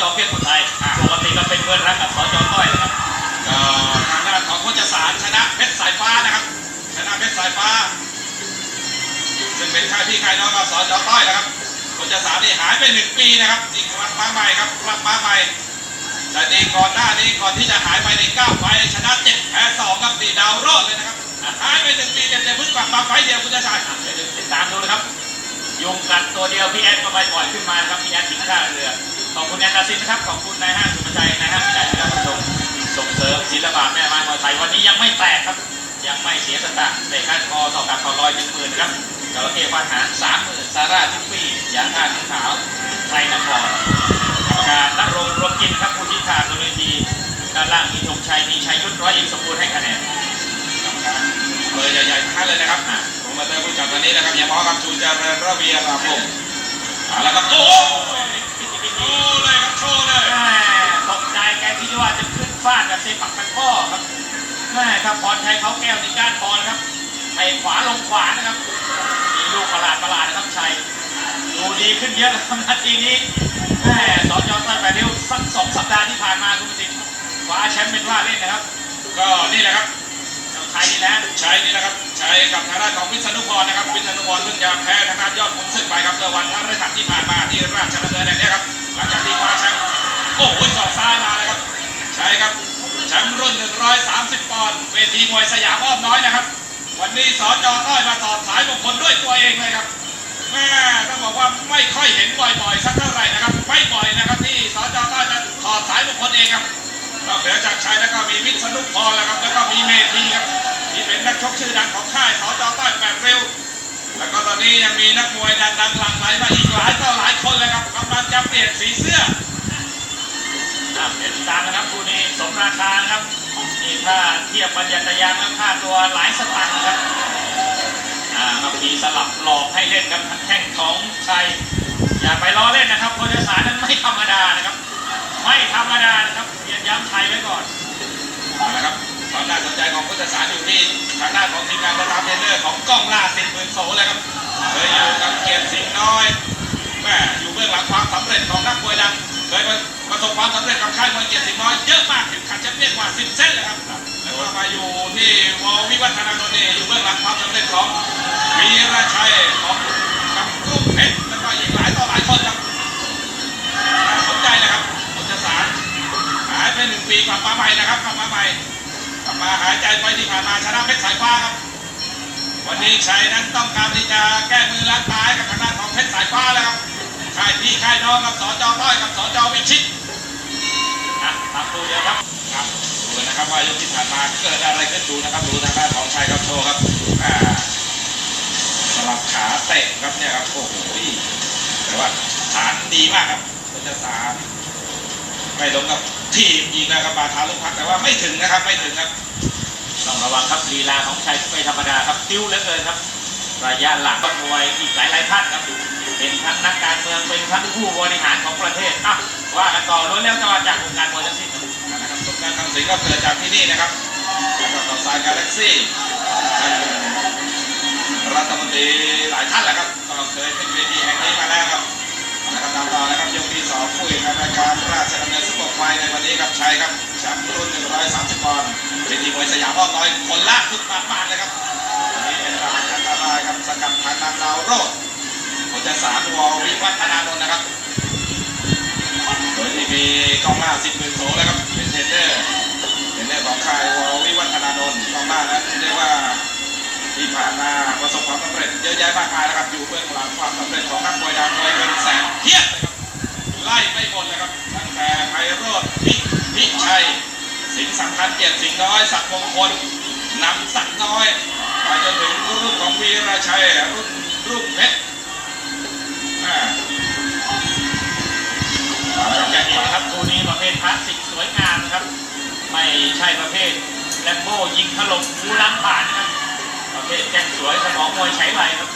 จเพียงคนไทยปกติก็เป็นเพื่อนรักกับสจต้อยนะครับก็ทางด้านของโคชสารชนะเพชรสายฟ้านะครับ ชนะเพชรสายฟ้า ซึ่งเป็นค่ายพี่ค่ายน้องกับสจต้อยนะครับโคชสารนี่หายไปหนึ่งปีนะครับนี่กลับมาใหม่ครับกลับมาใหม่แต่นี่ก่อนหน้านี้ก่อนที่จะหายไปในเก้าไฟชนะเจ็ดแพ้สองครับนี่ดาวโรดเลยนะครับหายไปหนึ่งปีเต็มๆเพิ่งกลับมาไฟเดียวคุณชายเดี๋ยวติดตามดูนะครับยุงกัดตัวเดียวพี่แอดก็ไปปล่อยขึ้นมาครับพี่แอดสิงห์ท่าเรือ ขอบคุณแอนตาซินนะครับ ขอบคุณนายห้างสุภาชัยนายห้างพิชัยนะครับผู้ชมส่งเสริมศิลปะแม่ไม้มวยไทยวันนี้ยังไม่แตกครับ ยังไม่เสียสตางค์เตะก้านคอต่อกับคอลอยเป็นหมื่นนะครับจระเข้ฟาดหางสามหมื่นซาร่าทิฟฟี่ยางท่าสีขาวไทยนครกรรมการนักรงรวมกินครับผู้ชี้ขาดบนเวทีด้านล่างมีธงชัยมีชัยยุทธร้อยเอกสมบูรณ์ให้คะแนนกรรมการเบอร์ใหญ่ๆทั้งนั้นเลยนะครับอะผมมาเติมผู้จัดวันนี้นะครับอย่ามองครับชูเจริญระเบียรามงเอาละครับโอ้โหโช ว์เลยครับโชว์เลยแม่ตกใจแกคิดว่าจะขึ้นฟาดแบบเซปักตะก้อครับแม่ครับพรชัยเขาแก้วในก้านคอนะครับไอ้ขวาลงขวานะครับมีลูกประหลาดประหลาดนะครับชัยดูดีขึ้นเยอะครับนาทีนี้แม่สอนยอดต้นแปดริ้วสักสองสัปดาห์ที่ผ่านมาคุณประสิทธิ์คว้าแชมป์เป็นว่าเล่นนะครับ ก็นี่แหละครับ เจ้าชัยนี่แหละชัยนี่นะครับชัยกับทางด้านของวิษณุพรนะครับ วิษณุพรเพิ่งจะแพ้ทางด้านยอดขุนศึกไปครับเมื่อวันพฤหัสที่ผ่านมาที่ราชดำเนินแห่งนี้ครับ หลังจากที่คว้าแชมป์โอ้โหสอกซ้ายมาเลยครับชัยครับแชมป์รุ่น 130 ปอนด์เวทีมวยสยามอ้อมน้อยนะครับ วันนี้สจต้อยมาต่อสายมงคลด้วยตัวเองเลยครับแม่ต้องบอกว่าไม่ค่อยเห็นบ่อยๆสักเท่าไหร่นะครับ ไม่บ่อยนะครับที่สจต้อยจะถอดสายมงคลเองครับ นอกเหนือจากชัยแล้วก็มีวิษณุพรแล้วครับ แล้วก็มีเมธีครับที่เป็นนักชกชื่อดังของค่ายสจต้แปดเร็ว แล้วก็ตอนนี้ยังมีนักมวยดังๆหลั่งไหลมาอีกหลายต่อหลายคนเลยครับกำลังจะเปลี่ยนสีเสื้อเดี๋ยวติดตามนะครับคู่นี้สมราคานะครับนี่ถ้าเทียบปัญญาตยางแล้วค่าตัวหลายสตางค์นะครับอ่าบางทีสลับหลอกให้เล่นกับแข้งของชัยอย่าไปล้อเล่นนะครับโคชสารนั้นไม่ธรรมดานะครับ ไม่ธรรมดานะครับเรียนย้ำชัยไว้ก่อนเอาละครับความน่าสนใจของพุทธศาสตร์อยู่ที่ทางด้านของทีมงานประธานเทรนเนอร์ของกล้องล่าสิทธิ์หมื่นโสเลยครับเคยอยู่กับเกียรติสิงห์น้อยแม่อยู่เบื้องหลังความสำเร็จของนักมวยดังเคยประสบความสำเร็จกับค่ายมวยเกียรติสิงห์น้อยเยอะมากถึงขันแชมเปี้ยนกว่า10เส้นเลยครับแล้วก็มาอยู่ที่วอวิวัฒนานนท์นี่อยู่เบื้องหลังความสำเร็จของวีรชัย ผ่านมาชนะเพชรสายฟ้าครับ วันนี้ชัยนั้นต้องการที่จะแก้มือล้างตายกับทางด้านของเพชรสายฟ้าแล้วครับค่ายพี่ค่ายน้องกับสจต้อยกับสจวิชิตอะตามตัวเดียวครับครับดูนะครับว่ายกที่ผ่านมาเกิดอะไรขึ้นดูนะครับดูทางด้านของชัยครับโชว์ครับอ่าสลับขาเตะครับเนี่ยครับโอ้โหแต่ว่าฐานดีมากครับพุทธศาสตร์ไม่ลงกับทีมยิงนะครับบาทาลุกพักแต่ว่าไม่ถึงนะครับไม่ถึงครับ ต้องระวังครับลีลาของชัยไม่ธรรมดาครับติ้วเหลือเกินครับ ระยะหลังก็มวยอีกหลายหลายท่านครับเป็นทั้งนักการเมืองเป็นทั้งผู้บริหารของประเทศอะว่ากันต่อล้วนแล้วก็มาจากวงการมวยทั้งสิ้นครับนะครับผลการทำสิงก็เกิดจากที่นี่นะครับแล้วก็ต่อสายกาแล็กซี่รัฐมนตรีหลายท่านแหละครับก็เคยขึ้นเวทีแห่งนี้มาแล้วครับนะครับตามต่อนะครับยกที่สองผู้เอกนรายการราชดำเนินซุปเปอร์ไฟในวันนี้ครับชัยครับ 130ปอนด์เวทีมวยสยามอ้อมน้อยคนละทุกบาทบาทเลยครับวันนี้เป็นรางอันตรายครับสกัดทางนางดาวโรดผลจะสารวอวิวัฒนานนท์นะครับโดยที่มีกองหน้าสิบหมื่นโสแล้วครับเป็นเทรนเนอร์เทรนเนอร์ของค่ายวอวิวัฒนานนท์กองหน้านั้นเรียกว่าที่ผ่านมาประสบความสำเร็จเยอะแยะมากมายนะครับอยู่เบื้องหลังความสำเร็จของนักมวยดังมวยเป็นแสนเทียบเลยครับไล่ไม่หมดเลยครับตั้งแต่ไพโรธพิพิชัย สิงสำคัญเกียรติสิงน้อยศักดิ์มงคลนำสักดิ์น้อยไปจนถึงรุ่นของวีราชัยรุ่นรุ่งเพชรอ่าเอาละครับอย่างนี้นะครับคู่นี้ประเภทคลาสสิกสวยงามนะครับ ไม่ใช่ประเภทแลมโบ้ยิงถล่มหูล้างผ่านนะครับประเภทแจ้งสวยสมองมวยใช้ไรครับ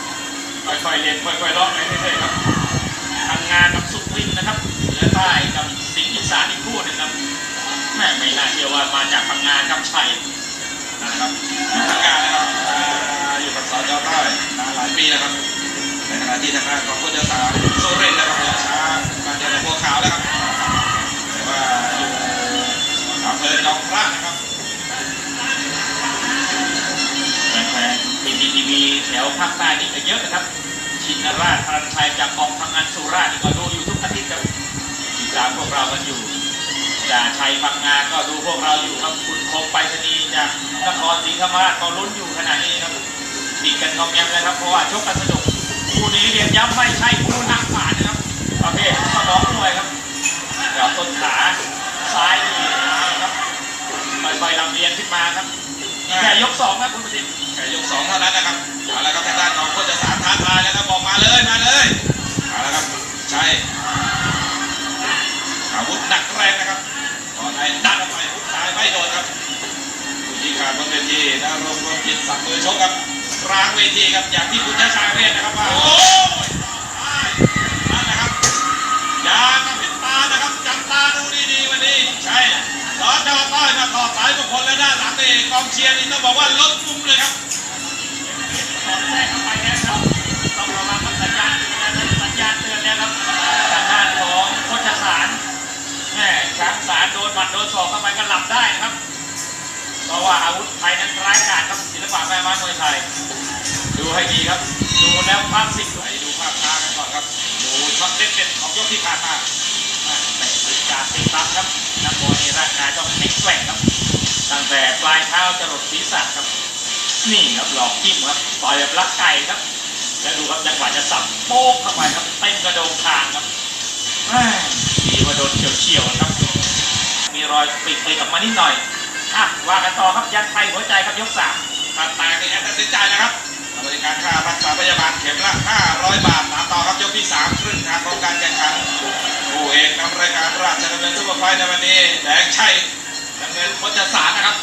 ค่อยๆเรียนค่อยๆร้องไปเรื่อยๆครับทำงานกับสุรินนะครับเหนือใต้กับสิงห์อีสานอีกคู่หนึงครับ แม่ไม่น่าเชื่อว่ามาจากพังงาครับใช่นะครับพังงานนะครับอยู่กับสาจอาใต้นานหลายปีนะครับในขณะที่ทางด้านของโคเดลสาโซเรนนะครับยังช้ามารเดินของพวกขาวนะครับแต่ว่าอยู่อำเภอหนองพระนะครับแฟนๆทีวีทีวีแถวภาคใต้นี่ก็เยอะนะครับชินราชพันชัยจากกองพังงานสุราษฎร์นี่ก็ดูอยู่ทุกอาทิตย์ครับติดตามพวกเรากันอยู่ จ่าชัยบางงานก็ดูพวกเราอยู่ครับคุณคมไปรษณียจากนครศรีธรรมราชก็ลุ้นอยู่ขณะนี้ครับดีดกันงอมแงมเลยครับเพราะว่าชกกันสนุกคู่นี้เรียนย้ำไม่ใช่คู่นักผ่านนะครับประเภทสมองมวยครับเดี๋ยวต้นขาซ้ายดีนะครับค่อยๆลำเลียงขึ้นมาครับแค่ยกสองนะคุณประสิทธิ์แค่ยกสองเท่านั้นนะครับเอาละครับทางด้านของโคชสารท้าทายแล้วครับบอกมาเลยมาเลยเอาละครับใช่อาวุธหนักแรงนะครับ ตอนไดันไปหุกซ้ายไม่โดนครับผู้ชี้ขาดบนเวทีนะรวมรวมจิตสับมือชกครับกลางเวทีครับอย่างที่คุณชาชายเรียกนะครับว่าโอ้ยนั่นนะครับอย่ากระพริบตานะครับจับตาดูดีๆวันนี้ใช่สอจอต้อยมาถอดสายบุคคลแล้วด้านหลังนี่กองเชียร์นี่ต้องบอกว่าลดมุมเลยครับสอดแทรกเข้าไปนะครับต้องระวังกับสัญญาณสัญญาณเตือนนะครับทางด้านของ ช้างสารโดนหมัดโดนศอกเข้าไปก็หลับได้นะครับ เพราะว่าอาวุธไทยนั้นร้ายกาจครับศิลปะแม่ไม้มวยไทย ดูให้ดีครับ ดูแล้วคลาสสิกไปดูภาพช้ากันก่อนครับ ดูช็อตเด็ดๆของยกที่ผ่านมาแต่ติดการติดตั้งครับนักมวยร่างกายต้องแข็งแกร่งครับ ตั้งแต่ปลายเท้าจรดศีรษะครับ นี่ครับหลอกจิ้มครับต่อยแบบลักไก่ครับ แล้วดูครับจังหวะจะสับโป๊กเข้าไปครับเต็มกระโดงคางครับ ดีว่าโดนเฉียวๆครับ มีรอยปิดเลยกลับมานิดหน่อยอะว่ากันต่อครับยัดไปหัวใจครับยกสามถ้าแตกนี่แอนตัดสินใจนะครับบริการค่ารักษาพยาบาลเข็มละ 500 บาทตามต่อครับยกที่ 3 ครึ่งทางของการแข่งขันผู้เอกนำรายการราชดำเนินซุปเปอร์ไฟในวันนี้แดงชัยดำเนินพจสารนะครับ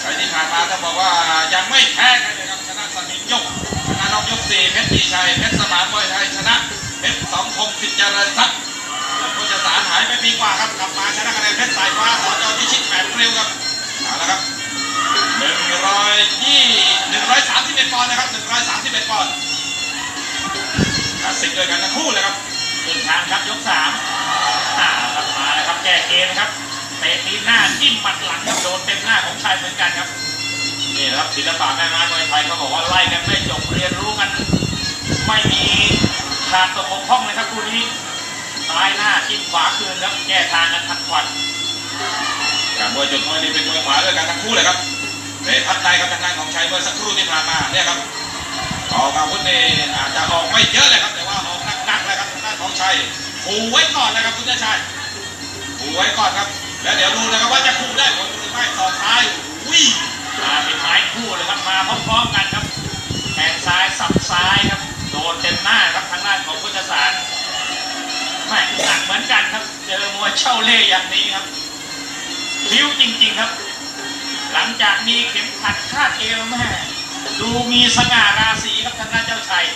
ใครที่ผ่านมาต้องบอกว่ายังไม่แพ้กันเลยครับชนะสมิงยกชนะน้องยกสี่เพชรปีชัยเพชรสมานมวยไทยชนะเพชรสองคมสิทธิ์เจริญทรัพย์ารหายไปปีกว่าครับกลับมาชนะคะแนนเพชรสายฟ้าสจพิชิตแปดเร็วครับเอาละครับหนึ่งร้อยยี่หนึ่งร้อยสามสิบเอ็ดปอนด์นะครับหนึ่งร้อยสามสิบเอ็ดปอนด์ตัดสินด้วยกันทั้งคู่เลยครับตึงทางครับยกสามอ่าครับมาแล้วครับแก้เกมครับเตะตีหน้าจิ้มหมัดหลังครับโดนเต็มหน้าของชายเหมือนกันครับนี่นะครับศิลปะแม่ไม้มวยไทยเขาบอกว่าไล่กันไม่จบเรียนรู้กัน ไม่มีขาดตกบกพร่องเลยครับคู่นี้ ซ้ายหน้าจิ้มขวาคืนครับแก้ทางกันทันควันการมวยจุดมวยนี่เป็นมวยขวาด้วยกันทั้งคู่เลยครับเตะพัดในครับทางด้านของชัยเมื่อสักครู่ที่ผ่านมาเนี่ยครับออกอาวุธนี่อาจจะออกไม่เยอะเลยครับแต่ว่าออกหนักๆเลยครับทางด้านของชัยขู่ไว้ก่อนเลยครับคุณชาชัยขู่ไว้ก่อนครับ แล้วเดี๋ยวดูนะครับว่าจะขู่ได้ผลหรือไม่ต่อท้ายวิ่งมาเป็นไม้คู่เลยครับมาพร้อมๆกันครับแทงซ้ายสับซ้ายครับโดนเต็มหน้าครับทางด้านของพุทธศาสตร์ แม่หนักเหมือนกันครับ เจอมวยเช่าเล่ห์อย่างนี้ครับริ้วจริง ๆครับ หลังจากมีเข็มขัดคาดเอวแม่ดูมีสง่าราศีครับทางด้านเจ้าชัย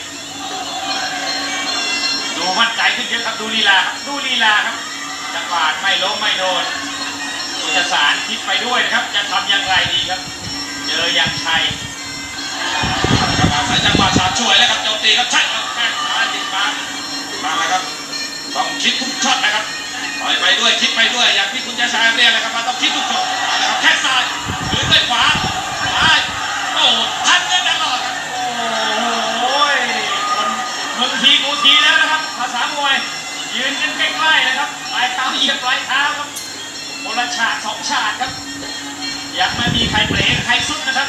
ดูมั่นใจขึ้นเยอะครับดูลีลาครับดูลีลาครับจังหวะไม่ล้มไม่โดนพุทธศาสตร์คิดไปด้วยนะครับ จะทำอย่างไรดีครับ เจออย่างชัยครับอาศัยจังหวะฉาบช่วยแล้วครับโจมตีครับใช่ครับแข้งซ้ายติดมามาแล้วครับ ต้องคิดทุกช็อตนะครับต่อยไปด้วยคิดไปด้วยอย่างที่คุณชาชายเรียกนะครับว่าต้องคิดทุกช็อตเอาละครับแข้งซ้ายหรือด้วยขวาซ้ายโอ้ทันกันตลอดครับโอ้โหคนมึงทีกูทีแล้วนะครับ ภาษามวยยืนกันใกล้ๆนะครับปลายเท้าเหยียบปลายเท้าครับคนละฉากสองฉากครับยังไม่มีใครเบรกใครสุดนะครับ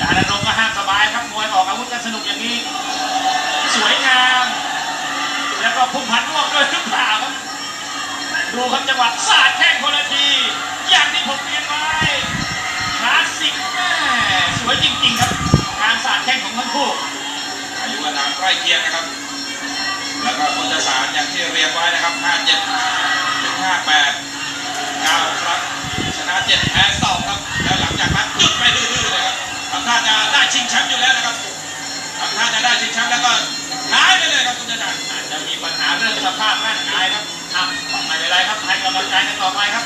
จาดนงก็ห้ามสบายครับมวยออกอาวุธกันสนุกอย่างนี้ สวยงาม แล้วก็พุ่งผันร่วงด้วยหรือเปล่าครับดูครับจังหวะสาดแข้งคนละที อย่างที่ผมเรียนไว้คลาสสิกแม่สวยจริงๆครับ การสาดแข้งของทั้งคู่อายุอานามใกล้เคียงนะครับ แล้วก็คนจะสารอย่างที่เรียงไว้นะครับ 57ถึง58 9 ครั้งชนะ 7 แพ้ 2 ครับ แล้วหลังจากนั้นหยุดไปดื้อๆเลยครับทำท่าจะได้ชิงแชมป์อยู่แล้วนะครับทำท่าจะได้ชิงแชมป์แล้วก็ ไปเลยครับคุณจะสาอาจจะมีปัญหาเรื่องสภาพร่างกายครับอะไม่เป็นไรครับให้กำลังใจกันต่อไปครับ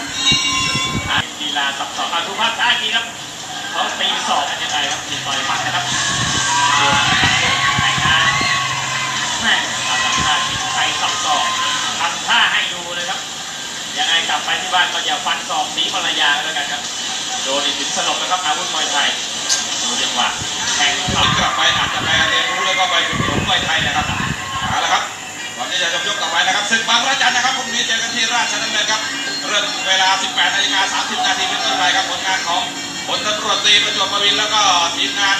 กีฬาสับสองอาทุภาพช้าอีกทีครับเขาตีศอกกันยังไงครับตีต่อยหมัดนะครับเดี๋ยวให้งานแม่ทำท่าจิตใจสับสอกทำท่าให้ดูเลยครับยังไงกลับไปที่บ้านก็อย่าฟันศอกสีภรรยาแล้วกันครับโดนอีกถึงสลบนะครับอาวุธมวยไทยดูจังหวะแทงกลับไปอาจจะไปเรียนรู้แล้วก็ไปฝึกฝนมวยไทยนะครับ เอาละครับก่อนที่จะจบยกต่อไปนะครับศึกบางระจันนะครับพรุ่งนี้เจอกันที่ราชดำเนินครับ เริ่มเวลา 18นาฬิกา30นาทีเป็นต้นไปครับผลงานของพลตำรวจตรีประจวบประวินแล้วก็ทีมงาน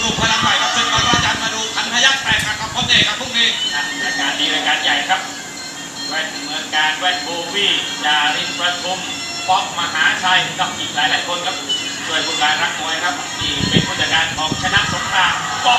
รูปพลังใหม่ครับศึกบางระจันมาดูพันพยักแตกกันครับพบเอกครับพรุ่งนี้นะรายการดีรายการใหญ่ครับแว่นเมืองการแว่นโบวี่จารินประทุมป๊อกมหาชัยกับอีกหลายหลายๆคนครับช่วยผู้การรักมวยครับที่เป็นผู้จัดการของชนะสงครามบอก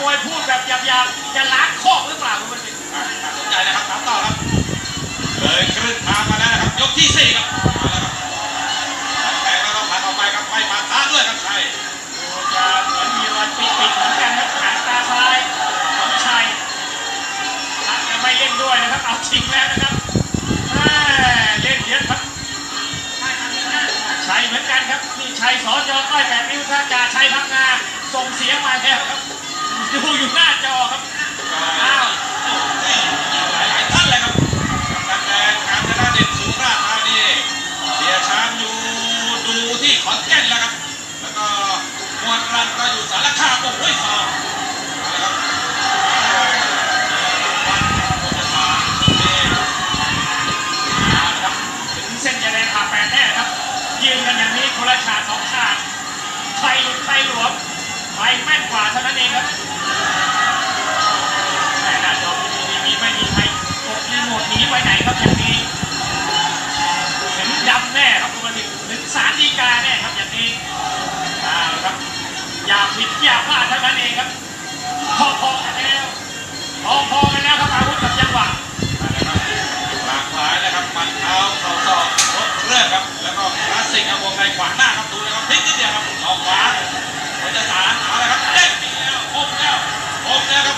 มวยพูดแบบหยาบๆจะล้างคอกหรือเปล่าคุณผู้ชมอะน่าสนใจนะครับตามต่อครับ เลยครึ่งทางมาแล้วนะครับยกที่สี่ครับมาแล้วครับแทงแล้วก็ผลักออกไปครับไปปาท้าด้วยครับชัยดูจะเหมือนมีรอยปิดๆเหมือนกันครับหางตาซ้ายของชัยทักจะไม่เล่นด้วยนะครับเอาจริงแล้วนะครับแม่เล่นเยอะครับชัยเหมือนกันครับนี่ชัยสอจอต้อยแปดนิ้วท่าจ่าชัยพังงาส่งเสียงมาแล้วครับ ดูอยู่หน้า อย่าพลาดเท่านั้นเองครับพอพอกันแล้วพอพอกันแล้วครับอาวุธกับจังหวะนะครับหลากหลายนะครับมันเท้าเข่าศอกรถเรื่องครับ แล้วก็คลาสสิกครับวงในขวางหน้าครับดูนะครับพลิกนิดเดียวครับเอาขวาโคจะสารเอาละครับเด้งอีแล้วอมแล้วอมแล้วครับ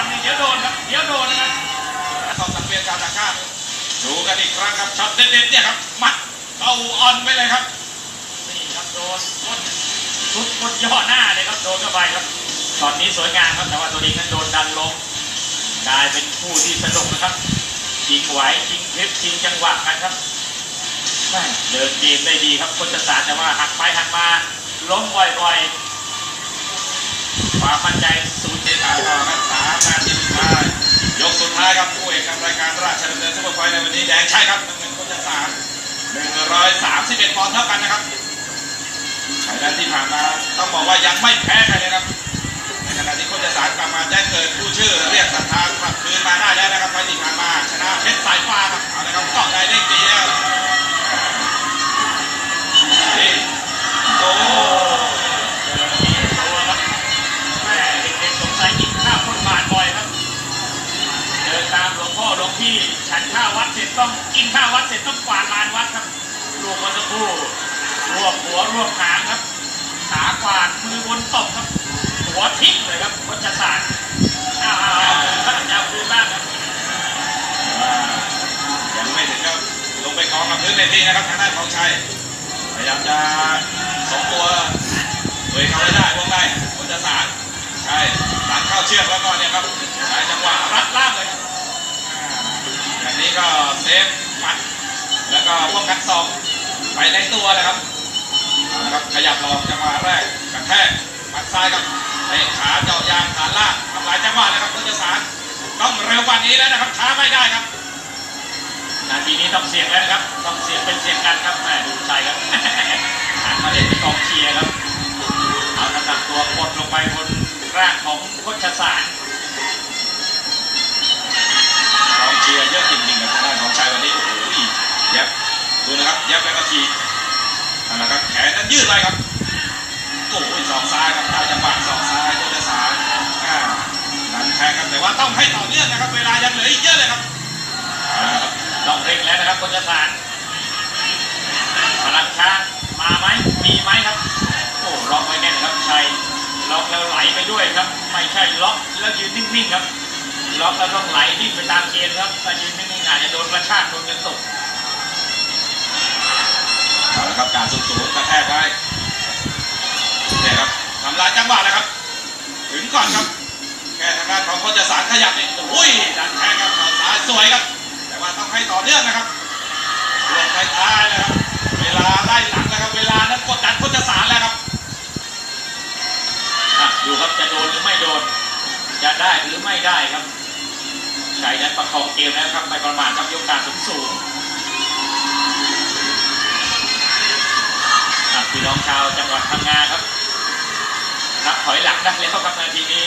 นประมงเข้าฝั่งนี่เดี๋ยวโดนครับเดี๋ยวโดนนะครับต้องสังเวียนการต่างชาติดูกันอีกครั้งครับช็อตเด็ดๆเนี่ยครับมัดเข้าอ่อนไปเลยครับนี่ครับโดนก้นชุดก้นย่อหน้าเลยครับโดนเข้าไปครับตอนนี้สวยงามครับแต่ว่าตัวนี้นั้นโดนดันลงกลายเป็นคู่ที่สนุกนะครับชิงไหวชิงพลิบชิงจังหวะกันครับเดินเกมได้ดีครับคนจะสารแต่ว่าหักไปหักมาล้มบ่อยๆความมั่นใจศูนย์ที่ตามต่อครับ ท้ายครับคู่เอกกับรายการราชดำเนินซุปเปอร์ไฟท์ในวันนี้แดงใช่ครับน้ำเงินคนจะสามหนึ่งร้อยสามสิบเอ็ดปอนด์เท่ากันนะครับไทยแลนด์ที่ผ่านมาต้องบอกว่ายังไม่แพ้ ร็จต้องกวาดลานวัดครับรวมมาสักครู่รวบหัวรวบหางครับ ขากวาดมือบนตบครับ หัวทิ้งเลยครับวัชสารอ้าวพระเจ้าคืนบ้างครับว่ายังไม่ถึงกับลงไปกองกับพื้นเวทีนะครับทางด้านของชัยพยายามจะสองตัวเวทเอาไว้ได้วงในคนจะสารใช่สารเข้าเชือกแล้วก็เนี่ยครับใช้จังหวะรัดล่างเลยอ่าอย่างนี้ก็เซฟ หมัดแล้วก็ป้องกันศอกไปในตัวเลยครับเอาละครับขยับหลอกจังหวะแรกกระแทกมัดซ้ายครับเตะขาเจาะยางฐานล่างทำลายจังหวะเลยครับคนจะสารต้องเร็วกว่านี้แล้วนะครับช้าไม่ได้ครับนาทีนี้ต้องเสี่ยงแล้วนะครับต้องเสี่ยงเป็นเสี่ยงกันครับแม่ดูใจครับหันมาเล่นเป็นกองเชียร์ครับเอาน้ำหนักตัวกดลงไปบนร่างของโคชสารชียร์เยอะจริงๆกับทางด้านของชายวันนี้ ดูนะครับย็บแล้วก็ทีนั่นแหละครับแขนนั้นยืดไปครับโอ้โหสองซ้ายครับได้จังหวะสองซ้ายโดนสารอ่านั้นแทงครับแต่ว่าต้องให้ต่อเนื่องนะครับ เวลายังเหลืออีกเยอะเลยครับต้องเร่งแล้วนะครับคนจะสารพลังช้างมาไหมมีไหมครับโอ้ล็อกไว้แน่นครับชัยล็อกแล้วไหลไปด้วยครับ ไม่ใช่ล็อกแล้วยืนนิ่งๆครับล็อกแล้วต้องไหลดิ้นไปตามเกมครับถ้ายืนนิ่งๆอาจจะโดนกระชากโดนกระตุก เอาละครับการสูงสูงกระแทกไว้เนี่ยครับทำลายจังหวะเลยครับ ถึงก่อนครับแค่ทางด้านของโคชสารขยับนี่โอ้ยดันแทงครับข่าซ้ายสวยครับ แต่ว่าต้องให้ต่อเนื่องนะครับช่วงท้ายๆแล้วครับ เวลาไล่หลังแล้วครับ เวลานั้นกดดันโคชสารแล้วครับอะดูครับจะโดนหรือไม่โดน จะได้หรือไม่ได้ครับชัยนั้นประคองเกมแล้วครับไม่ประมาทครับยกการสูงสูง อะพี่น้องชาวจังหวัดพังงาครับนับถอยหลังได้แล้วครับนาทีนี้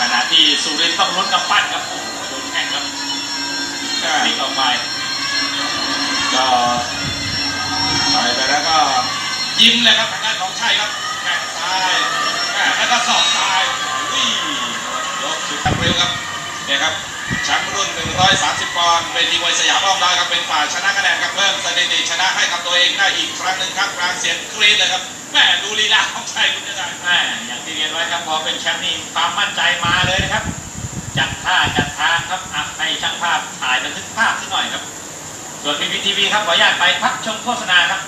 ขณะที่สุรินทร์ต้องลุ้นกับปั้นครับโอ้โหโดนแข้งครับพลิกออไปก็ต่อยไปแล้วก็ยิ้มเลยครับทางด้านของชัยครับแข้งซ้ายแล้วก็ศอกซ้ายอุ้ยยกสุดเร็วครับเนี่ยครับ แชมป์รุ่น 130 ปอนด์เวทีมวยสยามอ้อมน้ครับ เป็นฝ่ายชนะคะแนนครับเพิ่มสถิติชนะให้กับตัวเองได้อีกครั้งหนึ่งครับกลางเสียงกรี๊ดเลยครับแม่ดูลีลาของชัยคุณจะได้แม่อย่างที่เรียนไว้ครับพอเป็นแชมป์นี่ความมั่นใจมาเลยนะครับ จัดท่าจัดทางครับอะให้ช่างภาพถ่ายบันทึกภาพสักหน่อยครับ ส่วนพีพีทีวีครับขออนุญาตไปพักชมโฆษณาครับ